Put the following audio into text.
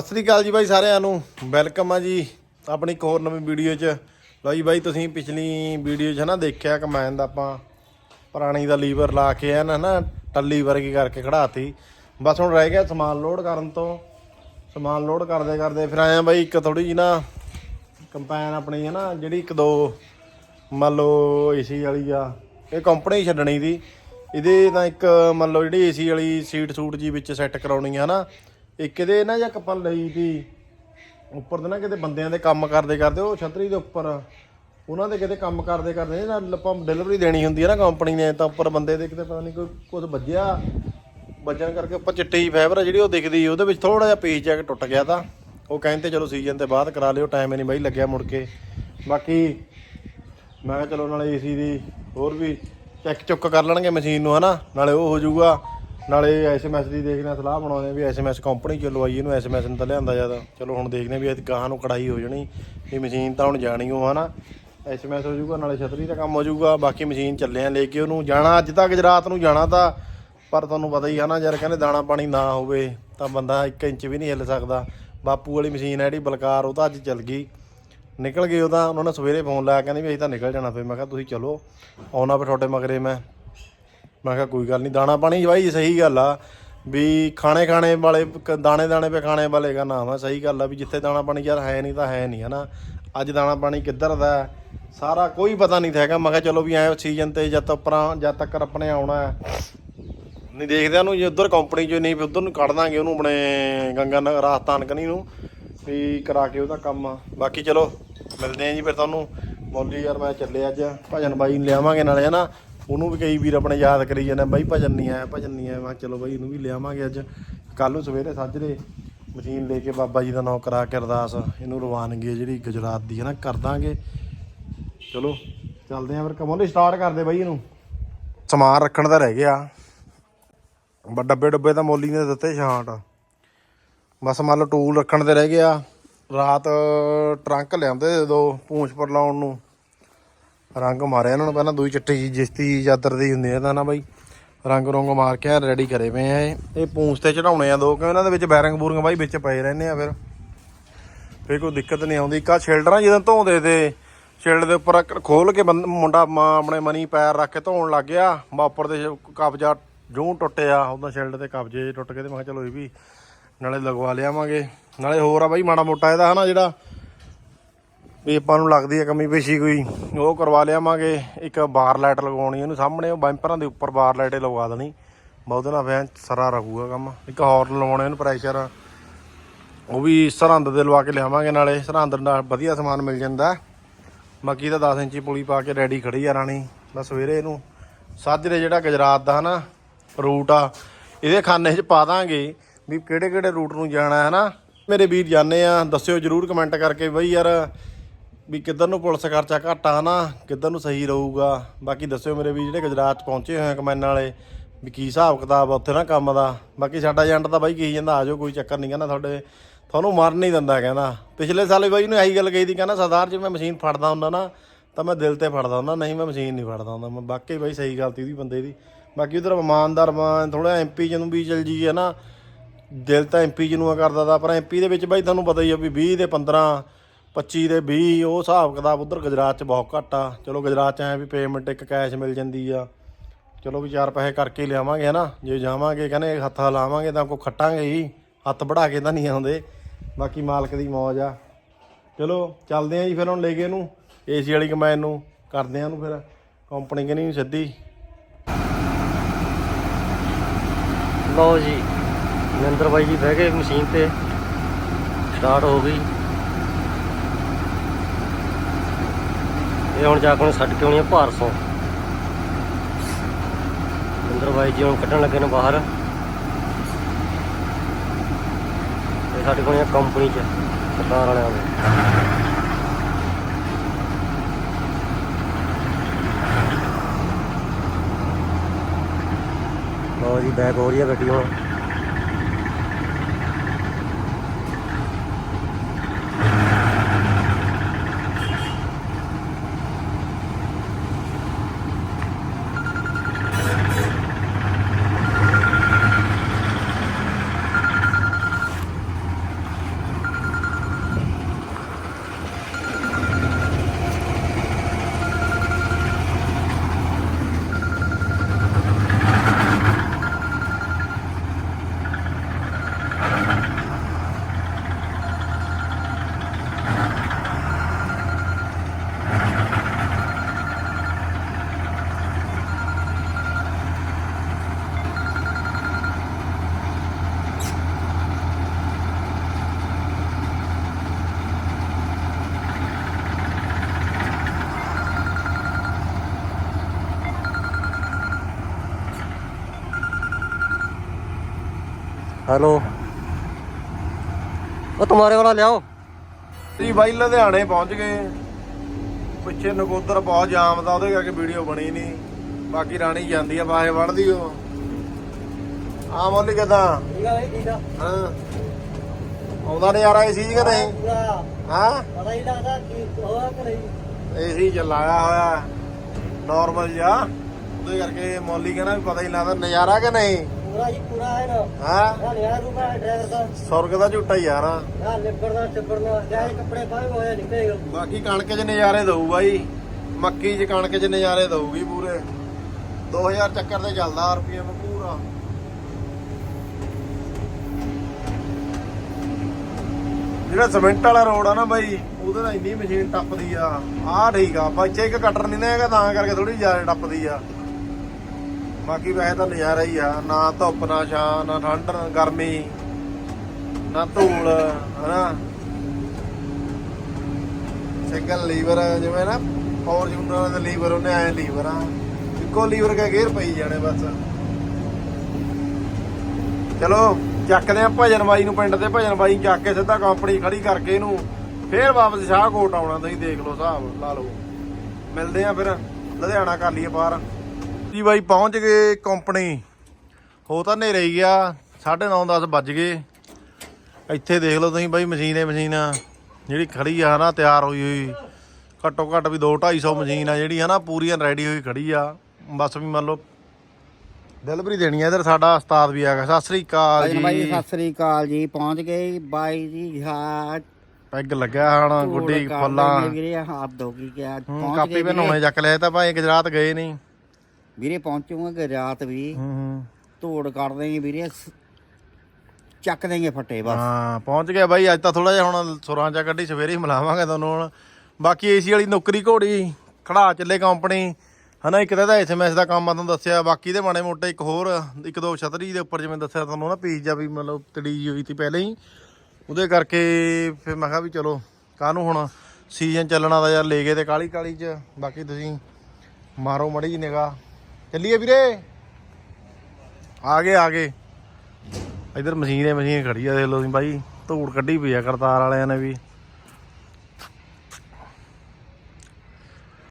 ਸਤਿ ਸ੍ਰੀ ਅਕਾਲ ਜੀ ਬਾਈ ਸਾਰਿਆਂ ਨੂੰ। ਵੈਲਕਮ ਆ ਜੀ ਆਪਣੀ ਇੱਕ ਹੋਰ ਨਵੀਂ ਵੀਡੀਓ 'ਚ। ਲਓ ਜੀ ਬਾਈ, ਤੁਸੀਂ ਪਿਛਲੀ ਵੀਡੀਓ 'ਚ ਹਨਾ ਦੇਖਿਆ ਕਮੈਨ ਦਾ ਆਪਾਂ? ਪੁਰਾਣੀ ਦਾ ਲੀਵਰ ਲਾ ਕੇ ਐਨ ਹਨਾ, ਟੱਲੀ ਵਰਗੀ ਕਰਕੇ ਖੜਾਤੀ। ਬਸ ਹੁਣ ਰਹਿ ਗਿਆ ਸਮਾਨ ਲੋਡ ਕਰਨ ਤੋਂ। ਸਮਾਨ ਲੋਡ ਕਰਦੇ ਕਰਦੇ ਫਿਰ ਆਇਆ ਬਾਈ ਇੱਕ ਥੋੜੀ ਜੀ ਨਾ ਕੰਪੈਨ ਆਪਣੀ ਹੈ ਨਾ ਜਿਹੜੀ ਇੱਕ ਦੋ ਮੰਨ ਲਓ ਏਸੀ ਵਾਲੀ ਆ, ਇਹ ਕੰਪਨੀ ਛੱਡਣੀ ਦੀ ਇਹਦੇ ਤਾਂ ਇੱਕ ਮੰਨ ਲਓ ਜਿਹੜੀ ਏਸੀ ਵਾਲੀ ਸੀਟ ਸੂਟ ਜੀ ਵਿੱਚ ਸੈੱਟ ਕਰਾਉਣੀ ਆ ਨਾ ਇੱਕ ਇਹਦੇ ਨਾ ਜਾਂ ਆਪਾਂ ਲਈ ਦੀ ਉੱਪਰ ਦੇ ਨਾ ਕਿਤੇ ਬੰਦਿਆਂ ਦੇ ਕੰਮ ਕਰਦੇ ਕਰਦੇ, ਉਹ ਛਤਰੀ ਦੇ ਉੱਪਰ, ਉਹਨਾਂ ਦੇ ਕਿਤੇ ਕੰਮ ਕਰਦੇ ਕਰਦੇ ਨਾ ਆਪਾਂ ਡਿਲੀਵਰੀ ਦੇਣੀ ਹੁੰਦੀ ਹੈ ਨਾ ਕੰਪਨੀ ਨੇ, ਤਾਂ ਉੱਪਰ ਬੰਦੇ ਦੇ ਕਿਤੇ ਪਤਾ ਨਹੀਂ ਕੋਈ ਕੁਝ ਵੱਜਿਆ, ਵੱਜਣ ਕਰਕੇ ਉੱਪਰ ਚਿੱਟੀ ਫਾਈਬਰ ਆ ਜਿਹੜੀ ਉਹ ਦਿਖਦੀ ਉਹਦੇ ਵਿੱਚ ਥੋੜਾ ਜਿਹਾ ਪੀਸ ਜਾ ਕੇ ਟੁੱਟ ਗਿਆ ਤਾਂ, ਉਹ ਕਹਿੰਦੇ ਚਲੋ ਸੀਜ਼ਨ ਤੇ ਬਾਅਦ ਕਰਾ ਲਿਓ ਟਾਈਮ ਹੀ ਨਹੀਂ ਬਾਈ ਲੱਗਿਆ ਮੁੜ ਕੇ। ਬਾਕੀ ਮੈਂ ਕਿਹਾ ਚਲੋ ਨਾਲੇ ਏਸੀ ਦੀ ਹੋਰ ਵੀ ਚੈੱਕ ਚੁੱਕ ਕਰ ਲੈਣਗੇ ਮਸ਼ੀਨ ਨੂੰ ਹਨਾ, ਨਾਲੇ ਉਹ ਹੋ ਜਾਊਗਾ। ਨਾਲੇ ਐਸਐਮਐਸ ਦੀ ਦੇਖਣਾ ਸਲਾਹ ਬਣਾਉਂਦੇ ਆ ਵੀ ਐਸਐਮਐਸ ਕੰਪਨੀ ਚ ਲਵਾਈ, ਇਹਨੂੰ ਐਸਐਮਐਸ ਨੂੰ ਤਾਂ ਲਿਆਂਦਾ ਜ਼ਿਆਦਾ। ਚਲੋ ਹੁਣ ਦੇਖਦੇ ਆ ਵੀ ਇਹ ਗਾਹਾਂ ਨੂੰ ਕੜਾਈ ਹੋ ਜਾਣੀ, ਵੀ ਮਸ਼ੀਨ ਤਾਂ ਹੁਣ ਜਾਣੀ ਉਹ, ਹਨਾ। ਐਸਐਮਐਸ ਹੋ ਜਾਊਗਾ, ਨਾਲੇ ਛਤਰੀ ਦਾ ਕੰਮ ਹੋ ਜਾਊਗਾ, ਬਾਕੀ ਮਸ਼ੀਨ ਚੱਲੇ ਆ ਲੈ ਕੇ ਉਹਨੂੰ। ਜਾਣਾ ਅੱਜ ਤੱਕ ਗੁਜਰਾਤ ਨੂੰ ਜਾਣਾ ਤਾਂ, ਪਰ ਤੁਹਾਨੂੰ ਪਤਾ ਹੀ ਆ ਨਾ, ਯਾਰ ਕਹਿੰਦੇ ਦਾਣਾ ਪਾਣੀ ਨਾ ਹੋਵੇ, ਤਾਂ ਬੰਦਾ 1 ਇੰਚ ਵੀ ਨਹੀਂ ਹਿੱਲ ਸਕਦਾ। ਬਾਪੂ ਵਾਲੀ ਮਸ਼ੀਨ ਹੈ ਜਿਹੜੀ, ਬਲਕਾਰ, ਉਹ ਤਾਂ ਅੱਜ ਚੱਲ ਗਈ। ਨਿਕਲ ਗਏ ਉਹ ਤਾਂ ਉਹਨਾਂ ਨੇ ਸਵੇਰੇ ਫੋਨ ਲਾਇਆ, ਕਹਿੰਦੇ ਵੀ ਅਸੀਂ ਤਾਂ ਨਿਕਲ ਜਾਣਾ। ਫਿਰ ਮੈਂ ਕਿਹਾ, ਤੁਸੀਂ ਚਲੋ, ਆਉਣਾ ਫਿਰ ਤੁਹਾਡੇ ਮਗਰੇ ਮੈਂ। ਮੈਂ ਕਿਹਾ ਕੋਈ ਗੱਲ ਨਹੀਂ ਦਾਣਾ ਪਾਣੀ ਬਾਈ ਸਹੀ ਗੱਲ ਆ। ਵੀ ਖਾਣੇ ਖਾਣੇ ਵਾਲੇ ਕ- ਦਾਣੇ ਦਾਣੇ ਪੇ ਖਾਣੇ ਵਾਲੇ ਦਾ ਨਾਮ ਆ, ਸਹੀ ਗੱਲ ਆ। ਵੀ ਜਿੱਥੇ ਦਾਣਾ ਪਾਣੀ ਯਾਰ ਹੈ ਨਹੀਂ ਤਾਂ ਹੈ ਨਹੀਂ ਹਨਾ? ਅੱਜ ਦਾਣਾ ਪਾਣੀ ਕਿੱਧਰ ਦਾ ਸਾਰਾ ਕੋਈ ਪਤਾ ਨਹੀਂ ਹੈਗਾ। ਮੈਂ ਕਿਹਾ ਚਲੋ ਵੀ ਐ ਸੀਜ਼ਨ ਤੇ ਜਦ ਤੱਕ ਪਰਾਂ ਜਦ ਤੱਕ ਆਪਣੇ ਆਉਣਾ ਨਹੀਂ ਦੇਖਦੇ ਉਹਨੂੰ, ਜੇ ਉਧਰ ਕੰਪਨੀ ਚ ਨਹੀਂ, ਫਿਰ ਉਧਰ ਨੂੰ ਕੱਢ ਦਾਂਗੇ ਉਹਨੂੰ ਆਪਣੇ ਗੰਗਾ ਨਗਰ, ਰਾਜਸਥਾਨ ਕਨੀ ਨੂੰ, ਵੀ ਕਰਾ ਕੇ ਉਹਦਾ ਕੰਮ ਆ। ਬਾਕੀ ਚਲੋ, ਮਿਲਦੇ ਆਂ ਜੀ ਫਿਰ ਤੁਹਾਨੂੰ। ਮੌਲੀ ਯਾਰ ਮੈਂ ਚੱਲੇ ਅੱਜ, ਭਜਨ ਬਾਈ ਨੂੰ ਲਿਆਵਾਂਗੇ ਨਾਲੇ, ਹਨਾ? ਉਹਨੂੰ ਵੀ ਕਈ ਵੀਰ ਆਪਣੇ ਯਾਦ ਕਰੀ ਜਾਂਦੇ ਬਾਈ ਭਜਨ ਨਹੀਂ ਆਇਆ, ਭਜਨ ਨਹੀਂ ਆਇਆ। ਮੈਂ ਕਿਹਾ ਚਲੋ ਬਾਈ ਇਹਨੂੰ ਵੀ ਲਿਆਵਾਂਗੇ ਅੱਜ। ਕੱਲ ਨੂੰ ਸਵੇਰੇ ਸਾਜਰੇ ਮਸ਼ੀਨ ਲੈ ਕੇ ਬਾਬਾ ਜੀ ਦਾ ਨਾਮ ਕਰਾ ਕੇ ਅਰਦਾਸ, ਇਹਨੂੰ ਰਵਾਨਗੀ ਜਿਹੜੀ ਗੁਜਰਾਤ ਦੀ ਹੈ ਨਾ, ਕਰ ਦਾਂਗੇ। ਚਲੋ, ਚੱਲਦੇ ਆਂ ਫਿਰ ਕਮੋਲੇ ਸਟਾਰਟ ਕਰਦੇ ਬਾਈ ਇਹਨੂੰ। ਸਮਾਨ ਰੱਖਣ ਦਾ ਰਹਿ ਗਿਆ। ਬਾ ਡੱਬੇ ਡੱਬੇ ਤਾਂ ਮੋਲੀ ਨੇ ਦਿੱਤੇ ਛਾਂਟ। ਬਸ ਮੰਨ ਲਓ ਟੂਲ ਰੱਖਣ ਦੇ ਰਹਿ ਗਿਆ। ਰਾਤ ਟਰੰਕ ਲਿਆਂਦੇ ਦੋ ਪੂੰਛ ਪਰ ਲਾਉਣ ਨੂੰ। ਰੰਗ ਮਾਰਿਆ ਇਹਨਾਂ ਨੂੰ ਪਹਿਲਾਂ ਦੂਈ ਚਿੱਟੀ ਜੀ ਜਿਸਤੀ ਚਾਦਰ ਦੀ ਹੁੰਦੀ ਹੈ ਤਾਂ ਨਾ ਬਾਈ। ਰੰਗ ਰੰਗ ਮਾਰ ਕੇ ਰੈਡੀ ਕਰੇ ਪਏ ਆ ਇਹ। ਇਹ ਪੂੰਛ ਤੇ ਚੜਾਉਣੇ ਆ ਦੋ ਕਿ ਇਹਨਾਂ ਦੇ ਵਿੱਚ ਬੈਰਿੰਗ ਬੂਰਿੰਗ ਬਾਈ ਵਿੱਚ ਪਏ ਰਹਿੰਦੇ ਆ ਫਿਰ। ਫੇਰ ਕੋਈ ਦਿੱਕਤ ਨਹੀਂ ਆਉਂਦੀ। ਕਾ ਸ਼ਿਲਡਰਾਂ ਜਦੋਂ ਧੋਂਦੇ ਤੇ ਸ਼ਿਲਡ ਦੇ ਉੱਪਰ ਖੋਲ ਕੇ ਬੰਦ- ਮੁੰਡਾ ਮ- ਆਪਣੇ ਮਨੀ ਪੈਰ ਰੱਖ ਕੇ ਧੋਣ ਲੱਗ ਗਿਆ। ਮੈਂ ਉੱਪਰ ਦੇ ਕਬਜਾ ਜੂੰ ਟੁੱਟਿਆ ਉਹਦਾ ਸ਼ਿਲਡ ਤੇ ਕਬਜੇ ਟੁੱਟ ਗਏ ਤੇ ਮੈਂ ਕਿਹਾ ਚਲੋ ਇਹ ਵੀ ਨਾਲੇ ਲਗਵਾ ਲਿਆਵਾਂਗੇ। ਨਾਲੇ ਹੋਰ ਆ ਬਾਈ ਮਾੜਾ ਮੋਟਾ ਇਹਦਾ ਹਨਾ ਜਿਹੜਾ ਵੀ ਆਪਾਂ ਨੂੰ ਲੱਗਦੀ ਹੈ ਕਮੀ ਪੇਸ਼ੀ ਕੋਈ, ਉਹ ਕਰਵਾ ਲਿਆਵਾਂਗੇ। ਇੱਕ ਬਾਰ ਲਾਈਟ ਲਗਾਉਣੀ ਉਹਨੂੰ ਸਾਹਮਣੇ ਉਹ ਬੈਂਪਰਾਂ ਦੇ ਉੱਪਰ ਬਾਰ ਲਾਈਟ ਲਗਵਾ ਦੇਣੀ। ਬਹੁਤੇ ਨਾਲ ਫੈਨ ਸਰਾ ਰਹੂਗਾ ਕੰਮ। ਇੱਕ ਹੌਰਨ ਲਵਾਉਣੇ ਉਹਨੂੰ ਪ੍ਰੈਸ਼ਰ ਉਹ ਵੀ ਸਰਹੰਦ ਦੇ ਲਵਾ ਕੇ ਲਿਆਵਾਂਗੇ ਨਾਲੇ। ਸਰਹੰਦ ਨਾਲ ਵਧੀਆ ਸਮਾਨ ਮਿਲ ਜਾਂਦਾ। ਬਾਕੀ ਤਾਂ 10 ਇੰਚੀ ਪੁਲੀ ਪਾ ਕੇ ਰੈਡੀ ਖੜੀ ਆ ਰਾਣੀ। ਬਸ ਸਵੇਰੇ ਇਹਨੂੰ ਸਾਜਰੇ ਜਿਹੜਾ ਗੁਜਰਾਤ ਦਾ ਹਨਾ ਰੂਟ ਆ, ਇਹਦੇ ਖਾਨੇ 'ਚ ਪਾ ਦਾਂਗੇ। ਵੀ ਕਿਹੜੇ ਕਿਹੜੇ ਰੂਟ ਨੂੰ ਜਾਣਾ ਹੈ ਨਾ। ਮੇਰੇ ਵੀਰ ਜਾਣੇ ਆ, ਦੱਸਿਓ ਜਰੂਰ ਕਮੈਂਟ ਕਰਕੇ ਬਈ ਯਾਰ ਵੀ ਕਿੱਧਰ ਨੂੰ ਪੁਲਿਸ ਖਰਚਾ ਘੱਟ ਆ ਨਾ ਕਿੱਧਰ ਨੂੰ ਸਹੀ ਰਹੂਗਾ। ਬਾਕੀ ਦੱਸਿਓ ਮੇਰੇ ਵੀ ਜਿਹੜੇ ਗੁਜਰਾਤ 'ਚ ਪਹੁੰਚੇ ਹੋਏ ਆ ਕਮੈਨ ਵਾਲੇ, ਵੀ ਕੀ ਹਿਸਾਬ ਕਿਤਾਬ ਆ ਉੱਥੇ ਨਾ ਕੰਮ ਦਾ। ਬਾਕੀ ਸਾਡਾ ਏਜੰਟ ਤਾਂ ਬਾਈ ਕਹੀ ਜਾਂਦਾ ਆ ਜਾਓ ਕੋਈ ਚੱਕਰ ਨਹੀਂ ਕਹਿੰਦਾ ਤੁਹਾਡੇ। ਤੁਹਾਨੂੰ ਮਰ ਨਹੀਂ ਦਿੰਦਾ ਕਹਿੰਦਾ। ਪਿਛਲੇ ਸਾਲੇ ਬਾਈ ਨੂੰ ਇਹੀ ਗੱਲ ਕਹੀ ਸੀ ਕਹਿੰਦਾ ਸਰਦਾਰ ਜੇ ਮੈਂ ਮਸ਼ੀਨ ਫੜਦਾ ਹੁੰਦਾ ਨਾ, ਤਾਂ ਮੈਂ ਦਿਲ ਤੇ ਫੜਦਾ ਹੁੰਦਾ, ਨਹੀਂ ਮੈਂ ਮਸ਼ੀਨ ਨਹੀਂ ਫੜਦਾ ਹੁੰਦਾ। ਮੈਂ ਬਾਕੀ ਬਾਈ ਸਹੀ ਗੱਲ ਤੀ ਉਹਦੀ ਬੰਦੇ ਦੀ। ਬਾਕੀ ਉਧਰ ਇਮਾਨਦਾਰ ਥੋੜਾ ਐਮਪੀ ਜਿਹਨੂੰ ਵੀ ਚਲ ਜੀ ਹੈ ਨਾ ਦਿਲ ਤਾਂ ਐਮਪੀ ਜੀ ਨੂੰ ਆ ਕਰਦਾ ਤਾ, ਪਰ ਐਮਪੀ ਦੇ ਵਿੱਚ ਬਾਈ ਤੁਹਾਨੂੰ ਪਤਾ ਹੀ ਆ ਵੀ 20 ਦੇ 15 25 ਦੇ 20 ਉਹ ਹਿਸਾਬ ਕਿਤਾਬ ਉਧਰ ਗੁਜਰਾਤ 'ਚ ਬਹੁਤ ਘੱਟ ਆ। ਚਲੋ ਗੁਜਰਾਤ 'ਚ ਐ ਵੀ ਪੇਮੈਂਟ ਇੱਕ ਕੈਸ਼ ਮਿਲ ਜਾਂਦੀ ਆ। ਚਲੋ ਵੀ ਚਾਰ ਪੈਸੇ ਕਰਕੇ ਹੀ ਲਿਆਵਾਂਗੇ ਹਨਾ। ਜੇ ਜਾਵਾਂਗੇ ਕਹਿੰਦੇ ਹੱਥ ਲਾਵਾਂਗੇ ਤਾਂ ਕੋ ਖੱਟਾਂਗੇ ਹੀ। ਹੱਥ ਬੜਾ ਕੇ ਤਾਂ ਨਹੀਂ ਆਉਂਦੇ। ਬਾਕੀ ਮਾਲਕ ਦੀ ਮੌਜ ਆ। ਚਲੋ ਚੱਲਦੇ ਆਂ ਜੀ ਫਿਰ ਹੁਣ ਲੈ ਕੇ ਇਹਨੂੰ। ਏਸੀ ਵਾਲੀ ਕਮੈਨ ਨੂੰ ਕਰਦੇ ਆਂ ਉਹਨੂੰ ਫਿਰ। ਕੰਪਨੀ ਕਹਿੰਦੀ ਸਿੱਧੀ। ਲਓ ਜੀ ਨਰਿੰਦਰ ਬਾਈ ਜੀ ਬਹਿ ਗਏ ਮਸ਼ੀਨ ਤੇ। ਸਟਾਰਟ ਹੋ ਗਈ। ਇਹ ਹੁਣ ਜਾ ਕੇ ਉਹਨੇ ਛੱਡ ਕੇ ਆਉਣੀ ਆ ਭਾਰਸੋਂ। ਨਰਿੰਦਰ ਬਾਈ ਜੀ ਹੁਣ ਕੱਢਣ ਲੱਗੇ ਨੇ ਬਾਹਰ। ਇਹ ਸਾਡੇ ਕੋਲ ਆ ਕੰਪਨੀ ਚ ਸਰਕਾਰ ਵਾਲਿਆਂ ਦੇ। ਲਓ ਜੀ ਬੈਕ ਹੋ ਰਹੀ ਆ ਗੱਡੀ ਹੁਣ। हेलो ਉਹ ਤੁਹਾਰੇ ਵਾਲਾ ਲਿਆਓ। ਜੀ ਬਾਈ ਲੁਧਿਆਣੇ ਪਹੁੰਚ ਗਏ। ਪਿੱਛੇ ਨਗੋਦਰ ਬਹੁਤ ਜਾਮ ਦਾ ਉਹਦੇ ਕਰਕੇ ਵੀਡੀਓ ਬਣੀ ਨਹੀਂ ਬਾਕੀ ਰਾਣੀ ਜਾਂਦੀ ਆ ਬਾਹੇ ਵੜਦੀ ਉਹ। ਆ ਮੋਲੀ ਕਦਾਂ? ਠੀਕ ਆ ਠੀਕ ਆ। ਹਾਂ। ਆਉਂਦਾ ਨਜ਼ਾਰਾ ਏਸੀ ਜੀ ਕਿ ਨਹੀਂ ਪੂਰਾ। ਹਾਂ? ਪਤਾ ਹੀ ਲੱਗਦਾ ਕੀ ਹੋਇਆ ਕਿ ਨਹੀਂ ਏਸੀ ਚਲਾਇਆ ਹੋਇਆ। ਨਾਰਮਲ ਜਿਹਾ। ਉਹਦੇ ਕਰਕੇ ਮੌਲੀ ਕਹਿੰਦਾ ਵੀ ਪਤਾ ਹੀ ਨੀ ਲੱਗਦਾ ਨਜ਼ਾਰਾ ਕਿ ਨਹੀਂ। ਪੂਰਾ ਜੀ ਪੂਰਾ ਹੈ ਨਾ ਹਾਂ। ਯਾਰ ਯਾਰ ਰੂਪਾ ਡਰਾਈਵਰ ਦਾ। ਸੁਰਗ ਦਾ ਝੂਟਾ ਯਾਰ। ਕੱਪੜੇ ਪਾਏ ਹੋਏ ਨਿਕਲੇਗਾ ਬਾਕੀ ਕਣਕ 'ਚ ਨਜ਼ਾਰੇ ਦਊ ਬਾਈ। ਮੱਕੀ 'ਚ ਕਣਕ 'ਚ ਨਜ਼ਾਰੇ ਦਊਗੀ ਪੂਰੇ। 2000 ਚੱਕਰ ਤੇ ਚੱਲਦਾ ਰੁਪਏ ਪੂਰਾ। ਜਿਹੜਾ ਸਿਮੈਂਟ ਵਾਲਾ ਰੋਡ ਆ ਨਾ ਬਾਈ ਉਹਦੇ ਨਾਲ ਇੰਨੀ ਮਸ਼ੀਨ ਟੱਪਦੀ ਆ। ਆਹ ਠੀਕ ਆ ਇੱਥੇ ਇੱਕ ਕਟਰ ਨਹੀਂ ਨਾ ਹੈਗਾ ਤਾਂ ਕਰਕੇ ਥੋੜੀ ਜ਼ਿਆਦਾ ਟੱਪਦੀ ਆ। ਬਾਕੀ ਵੈਸੇ ਤਾਂ ਨਜ਼ਾਰਾ ਹੀ ਆ, ਨਾ ਧੁੱਪ, ਨਾ ਛਾਂ, ਨਾ ਠੰਡ, ਨਾ ਗਰਮੀ, ਨਾ ਧੂਲ, ਹਨਾ? ਸਿੰਗਲ ਲੀਵਰ ਜਿਵੇਂ ਨਾ ਫੋਰਚੂਨਰ ਦਾ ਲੀਵਰ ਉਹਨੇ ਐ ਲੀਵਰ ਆ। ਇੱਕੋ ਲੀਵਰ ਕਾ ਗੇਅਰ ਪਈ ਜਾਣੇ ਬਸ। ਚਲੋ, ਚੱਕਦੇ ਆ ਭਜਨ ਬਾਈ ਨੂੰ ਪਿੰਡ ਦੇ ਭਜਨ ਬਾਈ ਚੱਕ ਕੇ ਸਿੱਧਾ ਕੰਪਨੀ ਖੜੀ ਕਰਕੇ ਇਹਨੂੰ ਫੇਰ ਵਾਪਸ ਸ਼ਾਹਕੋਟ ਆਉਣਾ, ਤੁਸੀਂ ਦੇਖ ਲਓ ਹਿਸਾਬ ਲਾ ਲਓ। ਮਿਲਦੇ ਆ ਫਿਰ, ਲੁਧਿਆਣਾ ਕਰ ਲਈਏ ਬਾਹਰ। ਜੀ ਬਾਈ ਪਹੁੰਚ ਗਏ ਕੰਪਨੀ। ਹੋ ਤਾਂ ਹਨੇਰੇ ਹੀ ਗਿਆ 9:30 10 ਵੱਜ ਗਏ। ਇੱਥੇ ਦੇਖ ਲਓ ਤੁਸੀਂ ਬਾਈ ਮਸ਼ੀਨ ਹੈ ਮਸ਼ੀਨ। ਜਿਹੜੀ ਖੜੀ ਆ ਨਾ ਤਿਆਰ ਹੋਈ ਹੋਈ। ਘੱਟੋ ਘੱਟ ਵੀ 2 250 ਮਸ਼ੀਨ ਆ ਜਿਹੜੀ ਹੈ ਨਾ ਪੂਰੀ ਰੈਡੀ ਹੋਈ ਖੜੀ ਆ। ਬਸ ਵੀ ਮੰਨ ਲਓ ਡਿਲੀਵਰੀ ਦੇਣੀ ਆ ਇਧਰ ਸਾਡਾ ਉਸਤਾਦ ਵੀ ਆ ਗਿਆ। ਸਤਿ ਸ੍ਰੀ ਅਕਾਲ ਭਾਈ ਬਾਈ ਜੀ। ਸਤਿ ਸ੍ਰੀ ਅਕਾਲ ਜੀ ਪਹੁੰਚ ਗਏ ਬਾਈ ਜੀ ਹਾਂ ਪੈਗ ਲੱਗਿਆ ਹਣ ਗੁੱਡੀ ਫੁੱਲਾਂ। ਗਈ ਕਾਪੀ ਨਹਾਉਣੇ ਚੱਕ ਲਿਆ ਤਾਂ ਭਾਈ ਗੁਜਰਾਤ ਗਏ ਨਹੀਂ। ਵੀਰੇ ਪਹੁੰਚੂਗਾ ਕਿ ਰਾਤ ਵੀ। ਹੂੰ ਹੂੰ। ਧੂੜ ਕੱਢ ਦੇਂਗੇ ਵੀਰੇ ਚੱਕ ਦੇਂਗੇ ਫੱਟੇ ਬਸ। ਹਾਂ ਪਹੁੰਚ ਗਿਆ ਬਾਈ ਅੱਜ ਤਾਂ ਥੋੜਾ ਜਿਹਾ ਹੁਣ ਸੁਰਾਂ ਚਾ ਕੱਢੀ ਸਵੇਰੇ ਹੀ ਮਿਲਾਵਾਂਗੇ ਤੁਹਾਨੂੰ ਹੁਣ। ਬਾਕੀ ਏਸੀ ਵਾਲੀ ਨੌਕਰੀ ਘੋੜੀ ਖੜਾ ਚੱਲੇ ਕੰਪਨੀ। ਹਨਾ ਇੱਕ ਤਾਂ ਇਹਦਾ ਐਸਐਮਐਸ ਦਾ ਕੰਮ ਆ ਤੁਹਾਨੂੰ ਦੱਸਿਆ। ਬਾਕੀ ਦੇ ਮਾੜੇ ਮੋਟੇ ਇੱਕ ਹੋਰ ਇੱਕ ਦੋ ਛਤਰੀ ਦੇ ਉੱਪਰ ਜਿਵੇਂ ਦੱਸਿਆ ਤੁਹਾਨੂੰ ਨਾ ਪੀਸ ਜਾ ਵੀ ਮਤਲਬ ਤੜੀ ਹੋਈ ਸੀ ਪਹਿਲਾਂ ਹੀ। ਉਹਦੇ ਕਰਕੇ ਫਿਰ ਮੈਂ ਕਿਹਾ ਵੀ ਚਲੋ ਕਾਹਨੂੰ ਹੁਣ ਸੀਜ਼ਨ ਚੱਲਣਾ ਦਾ ਯਾਰ ਲੈ ਗਏ ਤੇ ਕਾਲੀ ਕਾਲੀ ਚ। ਬਾਕੀ ਤੁਸੀਂ ਮਾਰੋ ਮੜੀ ਜੀ ਨਿਗਾ ਚੱਲੀਏ ਵੀਰੇ। ਆ ਗਏ ਆ ਗਏ। ਇਧਰ ਮਸ਼ੀਨ ਹੈ, ਮਸ਼ੀਨ ਖੜੀ ਆ, ਦੇਖ ਲਓ ਤੁਸੀਂ ਬਾਈ। ਧੂੜ ਕੱਢੀ ਪਈ ਆ ਕਰਤਾਰ ਵਾਲਿਆਂ ਨੇ ਵੀ।